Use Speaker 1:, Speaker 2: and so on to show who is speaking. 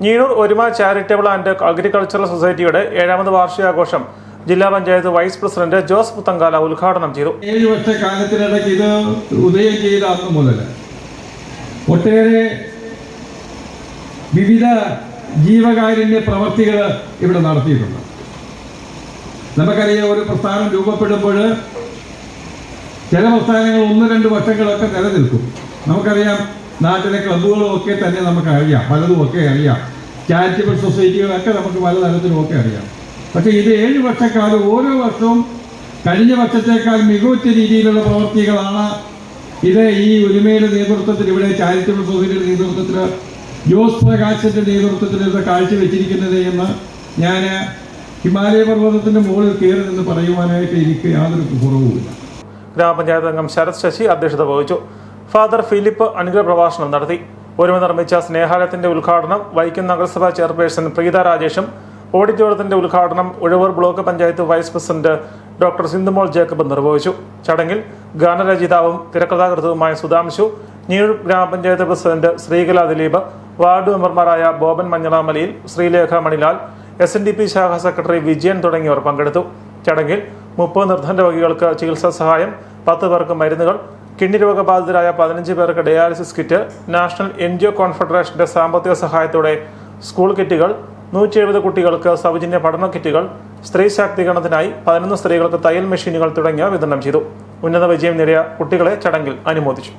Speaker 1: ഞീഴൂർ ഒരുമ charitable and agricultural സൊസൈറ്റിയുടെ ഏഴാമത് വാർഷികാഘോഷം ജില്ലാ പഞ്ചായത്ത് വൈസ് പ്രസിഡന്റ് ജോസ് പുത്തങ്കാല ഉദ്ഘാടനം ചെയ്തു.
Speaker 2: ഏഴ് വർഷ കാലത്തിനിടയ്ക്ക് ഇത് ഉദയം ചെയ്ത അന്ന് മുതൽ ഒട്ടേറെ വിവിധ ജീവകാരുണ്യ പ്രവർത്തികൾ ഇവിടെ നടത്തിയിട്ടുണ്ട്. നമുക്കറിയാം ഒരു പ്രസ്ഥാനം രൂപപ്പെടുമ്പോൾ ചില പ്രസ്ഥാനങ്ങൾ ഒന്ന് രണ്ട് വർഷങ്ങളൊക്കെ നിലനിൽക്കും. നമുക്കറിയാം നാട്ടിലെ ക്ലബ്ബുകളും ഒക്കെ തന്നെ നമുക്ക് അറിയാം. പലതും ഒക്കെ അറിയാം. ചാരിറ്റബിൾ സൊസൈറ്റികളൊക്കെ നമുക്ക് പല തരത്തിലും ഒക്കെ അറിയാം. പക്ഷേ ഇത് ഏഴ് വർഷക്കാലം ഓരോ വർഷവും കഴിഞ്ഞ വർഷത്തേക്കാൾ മികവുറ്റ രീതിയിലുള്ള പ്രവർത്തികളാണ് ഇത് ഈ ഒരുമയുടെ നേതൃത്വത്തിൽ ഇവിടെ ചാരിറ്റബിൾ സൊസൈറ്റിയുടെ നേതൃത്വത്തിൽ ജോസ് പ്രകാശിന്റെ നേതൃത്വത്തിൽ ഇത് കാഴ്ചവെച്ചിരിക്കുന്നത് എന്ന് ഞാൻ ഹിമാലയ പർവതത്തിന്റെ മുകളിൽ കയറി നിന്ന് പറയുവാനായിട്ട് എനിക്ക് യാതൊരു കുറവുമില്ല.
Speaker 1: ഗ്രാമപഞ്ചായത്ത് അംഗം ശരത് ശശി അധ്യക്ഷത വഹിച്ചു. ഫാദർ ഫിലിപ്പ് അനുഗ്രഹ പ്രഭാഷണം നടത്തി. ഒരുമ നിർമ്മിച്ച സ്നേഹാലയത്തിന്റെ ഉദ്ഘാടനം വൈക്കം നഗരസഭാ ചെയർപേഴ്സൺ പ്രീത രാജേഷും ഓഡിറ്റോറിയത്തിന്റെ ഉദ്ഘാടനം Uzhavoor block panchayat vice president doctor Sindhumol Jacob നിർവഹിച്ചു. ചടങ്ങിൽ ഗാനരചയിതാവും തിരക്കഥാകൃതവുമായ സുധാംശു ഞീഴൂർ ഗ്രാമപഞ്ചായത്ത് പ്രസിഡന്റ് ശ്രീകല ദിലീപ് വാർഡ് മെമ്പർമാരായ Boban Manjalamalayil Sreelekha Manilal S N D P ശാഖ സെക്രട്ടറി വിജയൻ തുടങ്ങിയവർ പങ്കെടുത്തു. ചടങ്ങിൽ മുപ്പത് നിർദ്ധന രോഗികൾക്ക് ചികിത്സാ സഹായം പത്ത് പേർക്ക് മരുന്നുകൾ കിഡ്നി രോഗബാധിതരായ പതിനഞ്ച് പേർക്ക് dialysis kit national N G O കോൺഫെഡറേഷന്റെ സാമ്പത്തിക സഹായത്തോടെ സ്കൂൾ കിറ്റുകൾ നൂറ്റി എഴുപത് കുട്ടികൾക്ക് സൗജന്യ പഠന കിറ്റുകൾ സ്ത്രീ ശാക്തീകരണത്തിനായി പതിനൊന്ന് സ്ത്രീകൾക്ക് തയ്യൽ മെഷീനുകൾ തുടങ്ങിയവ വിതരണം ചെയ്തു. ഉന്നത വിജയം നേടിയ കുട്ടികളെ ചടങ്ങിൽ അനുമോദിച്ചു.